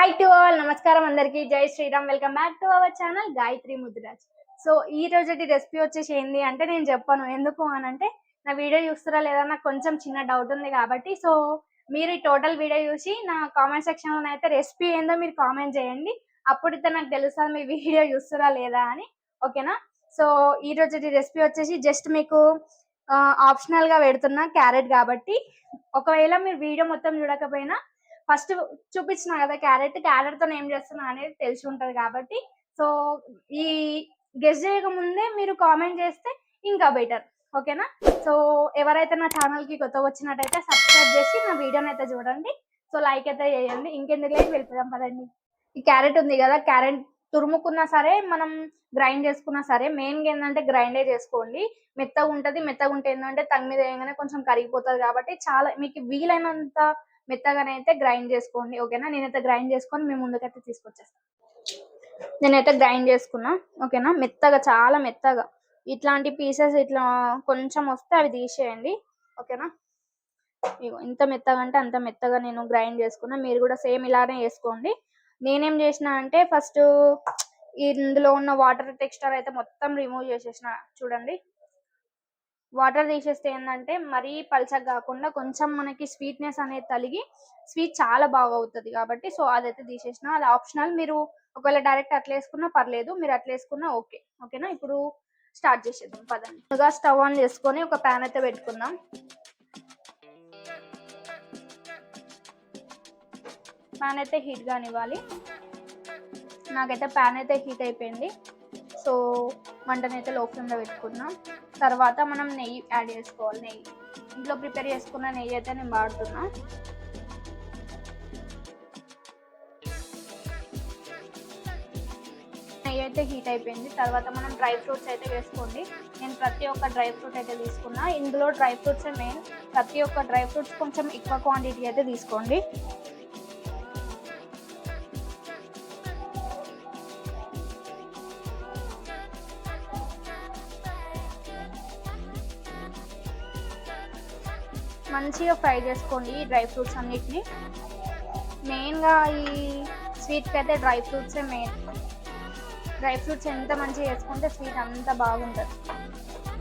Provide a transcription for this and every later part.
High to all నమస్కారం అందరికీ. Jai Shriram. Welcome back to our channel Gayatri Mudiraj so ఈ రోజుటి రెసిపీ వచ్చేసి ఏంది అంటే నేను చెప్పాను. ఎందుకు అని అంటే నా వీడియో చూస్తారా లేదా నాకు కొంచెం చిన్న డౌట్ ఉంది కాబట్టి. సో మీరు ఈ టోటల్ వీడియో చూసి నా కామెంట్ సెక్షన్లో అయితే రెసిపీ ఏందో మీరు కామెంట్ చేయండి. అప్పుడైతే నాకు తెలుస్తుంది మీ వీడియో చూస్తారా లేదా అని. ఓకేనా సో ఈ రోజుటి రెసిపీ వచ్చేసి జస్ట్ మీకు ఆప్షనల్గా పెడుతున్నా క్యారెట్ కాబట్టి. ఒకవేళ మీరు వీడియో మొత్తం చూడకపోయినా ఫస్ట్ చూపించిన కదా క్యారెట్ క్యారెట్తో ఏం చేస్తున్నా అనేది తెలిసి ఉంటది కాబట్టి. సో ఈ గెస్ట్ చేయక ముందే మీరు కామెంట్ చేస్తే ఇంకా బెటర్. ఓకేనా? సో ఎవరైతే నా ఛానల్కి కొత్త వచ్చినట్టయితే సబ్స్క్రైబ్ చేసి నా వీడియోని అయితే చూడండి. సో లైక్ అయితే చేయండి. ఇంకెందుకు లేదు వెళ్ళిపోదాం పదండి. ఈ క్యారెట్ ఉంది కదా క్యారెట్ తురుముకున్నా సరే మనం గ్రైండ్ చేసుకున్నా సరే మెయిన్గా ఏంటంటే గ్రైండే చేసుకోండి. మెత్తగా ఉంటది మెత్తగా ఉంటే ఏంటంటే తగ్ మీద వేయగానే కొంచెం కరిగిపోతుంది కాబట్టి చాలా మీకు వీలైనంత మెత్తగానే అయితే గ్రైండ్ చేసుకోండి ఓకేనా? నేనైతే గ్రైండ్ చేసుకొని మేము ముందుకైతే తీసుకొచ్చేస్తాను నేనైతే గ్రైండ్ చేసుకున్నా ఓకేనా? మెత్తగా చాలా మెత్తగా. ఇట్లాంటి పీసెస్ ఇట్లా కొంచెం వస్తే అవి తీసేయండి ఓకేనా? ఇంత మెత్తగా అంటే అంత మెత్తగా నేను గ్రైండ్ చేసుకున్నా. మీరు కూడా సేమ్ ఇలానే చేసుకోండి. నేనేం చేసిన అంటే ఫస్ట్ ఇందులో ఉన్న వాటర్ టెక్స్చర్ అయితే మొత్తం రిమూవ్ చేసేసిన చూడండి. వాటర్ తీసేస్తే ఏంటంటే మరీ పల్చగా కాకుండా కొంచెం మనకి స్వీట్నెస్ అనేది తలిగి స్వీట్ చాలా బాగా అవుతుంది కాబట్టి సో అదైతే తీసేసిన. అది ఆప్షనల్. మీరు ఒకవేళ డైరెక్ట్ అట్లా వేసుకున్నా పర్లేదు. మీరు అట్లా వేసుకున్నా ఓకే. ఓకేనా? ఇప్పుడు స్టార్ట్ చేసేద్దాం. పదండి. ముందుగా స్టవ్ ఆన్ చేసుకొని ఒక ప్యాన్ అయితే పెట్టుకుందాం. ప్యాన్ అయితే హీట్ కానివ్వాలి. నాకైతే ప్యాన్ అయితే హీట్ అయిపోయింది. సో మంటనైతే లో ఫ్లేమ్లో పెట్టుకున్నాం తర్వాత మనం నెయ్యి యాడ్ చేసుకోవాలి. నెయ్యి. ఇంట్లో ప్రిపేర్ చేసుకున్న నెయ్యి అయితే నేను వాడుతున్నా. నెయ్యి అయితే హీట్ అయిపోయింది. తర్వాత మనం డ్రై ఫ్రూట్స్ అయితే వేసుకోండి. నేను ప్రతి ఒక్క డ్రై ఫ్రూట్ అయితే తీసుకున్నా. ఇందులో డ్రై ఫ్రూట్స్ మెయిన్. ప్రతి ఒక్క డ్రై ఫ్రూట్స్ కొంచెం ఎక్కువ క్వాంటిటీ అయితే తీసుకోండి. మంచిగా ఫ్రై చేసుకోండి ఈ డ్రై ఫ్రూట్స్ అన్నిటిని. మెయిన్గా ఈ స్వీట్కి అయితే డ్రై ఫ్రూట్సే మెయిన్. డ్రై ఫ్రూట్స్ ఎంత మంచిగా చేసుకుంటే స్వీట్ అంత బాగుంటుంది.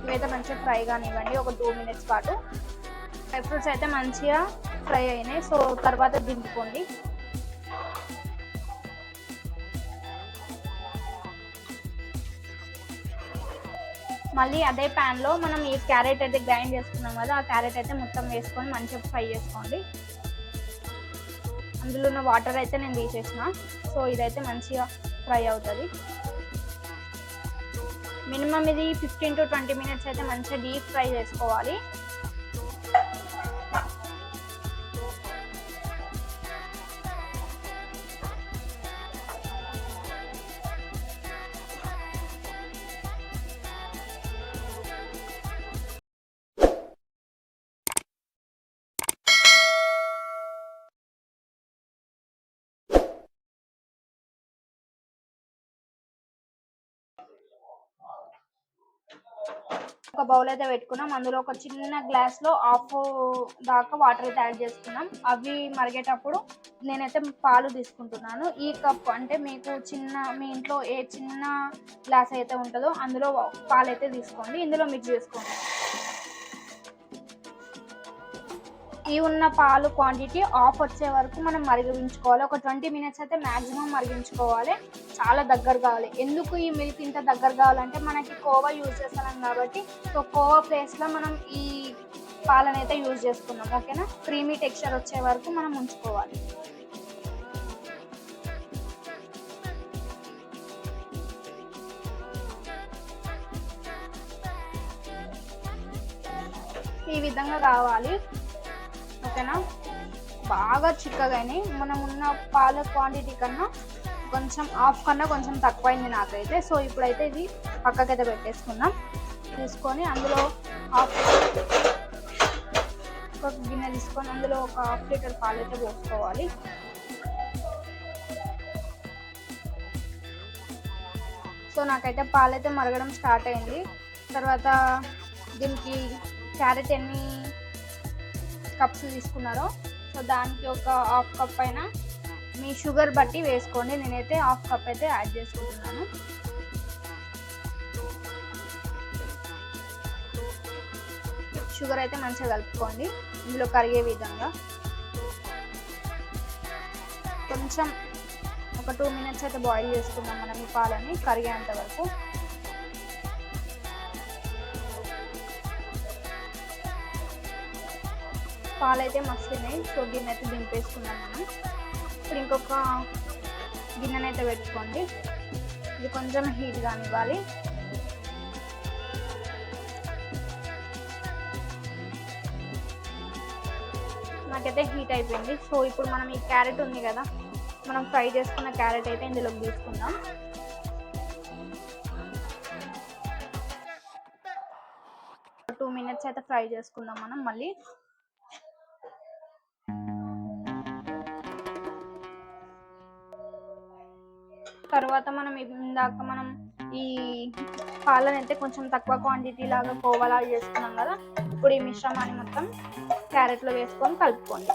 ఇవైతే మంచిగా ఫ్రై కానివ్వండి ఒక టూ మినిట్స్ పాటు. డ్రై ఫ్రూట్స్ అయితే మంచిగా ఫ్రై అయినాయి. సో తర్వాత దింపుకోండి. మళ్ళీ అదే ప్యాన్లో మనం ఈ క్యారెట్ అయితే గ్రైండ్ చేసుకున్నాం కదా ఆ క్యారెట్ అయితే మొత్తం వేసుకొని మంచిగా ఫ్రై చేసుకోండి. అందులో ఉన్న వాటర్ అయితే నేను తీసేసిన. సో ఇదైతే మంచిగా ఫ్రై అవుతుంది. మినిమం ఇది ఫిఫ్టీన్ టు ట్వంటీ మినిట్స్ అయితే మంచిగా డీప్ ఫ్రై చేసుకోవాలి. ఒక బౌల్ అయితే పెట్టుకున్నాం. అందులో ఒక చిన్న గ్లాస్లో హాఫ్ దాకా వాటర్ అయితే యాడ్ చేసుకున్నాం. అవి మరిగేటప్పుడు నేనైతే పాలు తీసుకుంటున్నాను. ఈ కప్ అంటే మీకు చిన్న మీ ఇంట్లో ఏ చిన్న గ్లాస్ అయితే ఉంటుందో అందులో పాలు అయితే తీసుకోండి. ఇందులో మిక్స్ చేసుకోండి. ఈ ఉన్న పాలు క్వాంటిటీ ఆఫ్ వచ్చే వరకు మనం మరిగించుకోవాలి. ఒక ట్వంటీ మినిట్స్ అయితే మ్యాక్సిమం మరిగించుకోవాలి. చాలా దగ్గర కావాలి. ఎందుకు ఈ మిల్క్ ఇంత దగ్గర కావాలంటే మనకి కోవా యూజ్ చేస్తున్నాం కాబట్టి. సో కోవా ప్లేస్లో మనం ఈ పాలను అయితే యూజ్ చేసుకున్నాం ఓకేనా క్రీమీ టెక్స్చర్ వచ్చే వరకు మనం ఉంచుకోవాలి. ఈ విధంగా కావాలి. ఓకేనా బాగా చిక్కగాని మనం ఉన్న పాల క్వాంటిటీ కన్నా కొంచెం హాఫ్ కన్నా కొంచెం తక్కువైంది నాకైతే. సో ఇప్పుడైతే ఇది పక్కకైతే పెట్టేసుకుందాం. తీసుకొని అందులో హాఫ్ ఒక గిన్నె తీసుకొని అందులో ఒక హాఫ్ లీటర్ పాలు అయితే పోసుకోవాలి. సో నాకైతే పాలైతే మరగడం స్టార్ట్ అయింది. తర్వాత దీనికి క్యారెట్ ఎన్ని కప్స్ తీసుకున్నారో సో దానికి ఒక హాఫ్ కప్ అయినా మీ షుగర్ బట్టి వేసుకోండి. నేనైతే హాఫ్ కప్ అయితే యాడ్ చేసుకుంటున్నాను. షుగర్ అయితే మంచిగా కలుపుకోండి. ఇందులో కరిగే విధంగా. కొంచెం ఒక టూ మినిట్స్ అయితే బాయిల్ చేసుకుందాం మనం ఈ పాలని కరిగేంత వరకు. పాలు అయితే మస్తున్నాయి. సో గిన్నె అయితే దింపేసుకున్నాం మనం. ఇప్పుడు ఇంకొక గిన్నెనైతే పెట్టుకోండి. ఇది కొంచెం హీట్ కానివ్వాలి నాకైతే హీట్ అయిపోయింది. సో ఇప్పుడు మనం ఈ క్యారెట్ ఉంది కదా మనం ఫ్రై చేసుకున్న క్యారెట్ అయితే ఇందులోకి తీసుకుందాం. టూ మినిట్స్ అయితే ఫ్రై చేసుకుందాం మనం మళ్ళీ. తర్వాత మనం ఇందాక మనం ఈ పాలను అయితే కొంచెం తక్కువ క్వాంటిటీ లాగా కోవలా చేసుకున్నాం కదా ఇప్పుడు ఈ మిశ్రమాన్ని మొత్తం క్యారెట్లో వేసుకొని కలుపుకోండి.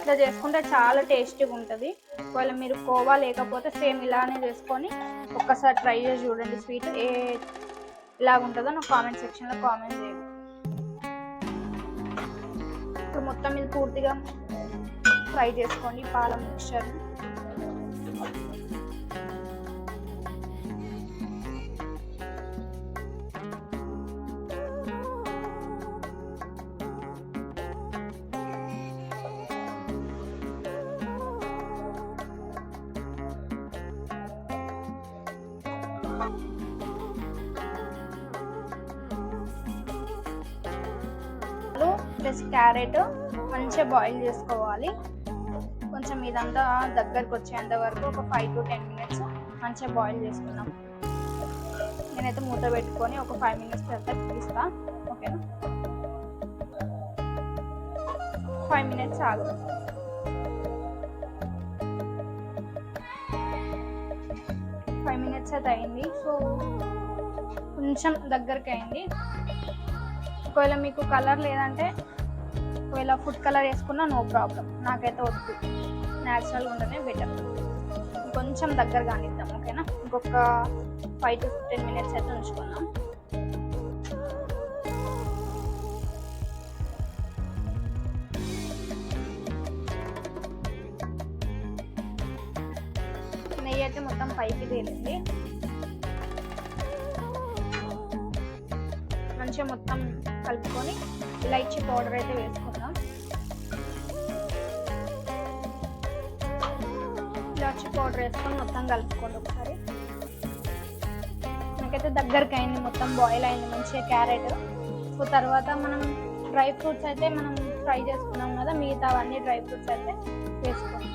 ఇట్లా చేసుకుంటే చాలా టేస్టీగా ఉంటుంది. ఒకవేళ మీరు కోవా లేకపోతే సేమ్ ఇలానే చేసుకొని ఒక్కసారి ట్రై చేసి చూడండి స్వీట్ ఏ ఇలాగ ఉంటుందో నువ్వు కామెంట్ సెక్షన్లో కామెంట్ చేయండి ఇప్పుడు మొత్తం ఇది పూర్తిగా ఫ్రై చేసుకోండి పాల మిక్చర్ ప్లస్ క్యారెట్ మంచిగా బాయిల్ చేసుకోవాలి. కొంచెం ఇదంతా దగ్గరకు వచ్చేంత వరకు ఒక ఫైవ్ టు టెన్ మినిట్స్ మంచిగా బాయిల్ చేసుకున్నాం నేనైతే మూత పెట్టుకొని ఒక ఫైవ్ మినిట్స్ తర్వాత తీస్తా. ఓకేనా? ఫైవ్ మినిట్స్ ఆగు. ఫైవ్ మినిట్స్ అయితే అయింది. సో కొంచెం దగ్గరికి అయింది. ఒకవేళ మీకు కలర్ లేదంటే ఒకవేళ ఫుడ్ కలర్ వేసుకున్నా నో ప్రాబ్లం. నాకైతే వద్దు. న్యాచురల్గా ఉండనే బెటర్ కొంచెం దగ్గర కానిద్దాం ఓకేనా? ఇంకొక ఫైవ్ టు ఫిఫ్టీన్ మినిట్స్ అయితే ఉంచుకుందాం. నెయ్యి అయితే మొత్తం పైకి తేలింది. కొంచెం మొత్తం కలుపుకొని ఇలాచి పౌడర్ అయితే వేసుకుందాం. ఇలాచి పౌడర్ వేసుకొని మొత్తం కలుపుకోండి ఒకసారి. నాకైతే దగ్గరికి అయింది మొత్తం బాయిల్ అయింది మంచిగా క్యారెట్ సో తర్వాత మనం డ్రై ఫ్రూట్స్ అయితే మనం ఫ్రై చేసుకున్నాం కదా మిగతా అవన్నీ డ్రై ఫ్రూట్స్ అయితే వేసుకోండి.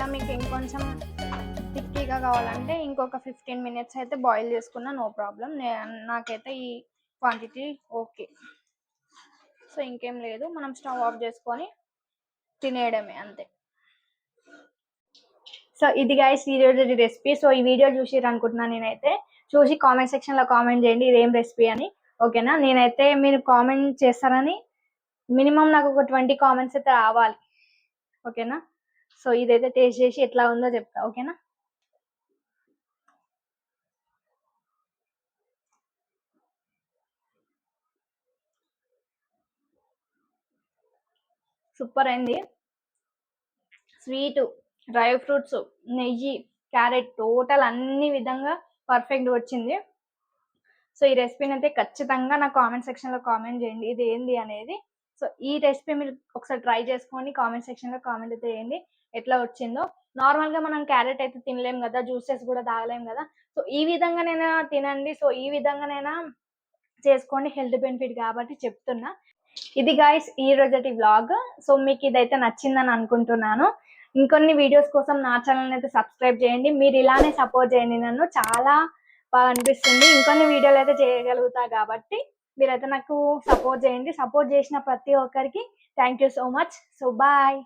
ఒకవేళ మీకు ఇంకొంచెం థిక్కీగా కావాలంటే ఇంకొక ఫిఫ్టీన్ మినిట్స్ అయితే బాయిల్ చేసుకున్నా నో ప్రాబ్లం నాకైతే ఈ క్వాంటిటీ ఓకే సో ఇంకేం లేదు. మనం స్టవ్ ఆఫ్ చేసుకొని తినేయడమే అంతే. సో ఇది గైస్ ఈ రెసిపీ సో ఈ వీడియో చూసిరు అనుకుంటున్నాను నేనైతే. చూసి కామెంట్ సెక్షన్లో కామెంట్ చేయండి. ఇదేం రెసిపీ అని. ఓకేనా నేనైతే మీరు కామెంట్ చేస్తారని మినిమం నాకు ఒక ట్వంటీ కామెంట్స్ అయితే రావాలి. ఓకేనా సో ఇదైతే టేస్ట్ చేసి ఎట్లా ఉందో చెప్తా ఓకేనా? సూపర్ అయింది. స్వీట్ డ్రై ఫ్రూట్స్ నెయ్యి క్యారెట్ టోటల్ అన్ని విధంగా పర్ఫెక్ట్ వచ్చింది. సో ఈ రెసిపీని అయితే ఖచ్చితంగా నా కామెంట్ సెక్షన్లో కామెంట్ చేయండి ఇది ఏంది అనేది. సో ఈ రెసిపీ మీరు ఒకసారి ట్రై చేసుకొని కామెంట్ సెక్షన్లో కామెంట్ అయితే చేయండి. ఎట్లా వచ్చిందో. నార్మల్గా మనం క్యారెట్ అయితే తినలేం కదా జ్యూసెస్ కూడా తాగలేం కదా. సో ఈ విధంగానైనా తినండి. సో ఈ విధంగానైనా చేసుకోండి. హెల్త్ బెనిఫిట్ కాబట్టి చెప్తున్నా. ఇది గాయస్ ఈ రోజటి వ్లాగ్ సో మీకు ఇదైతే నచ్చిందని అనుకుంటున్నాను. ఇంకొన్ని వీడియోస్ కోసం నా ఛానల్ అయితే సబ్స్క్రైబ్ చేయండి. మీరు ఇలానే సపోర్ట్ చేయండి. నన్ను చాలా బాగా అనిపిస్తుంది. ఇంకొన్ని వీడియోలు అయితే చేయగలుగుతా కాబట్టి మీరైతే నాకు సపోర్ట్ చేయండి. సపోర్ట్ చేసిన ప్రతి ఒక్కరికి thank you so much so bye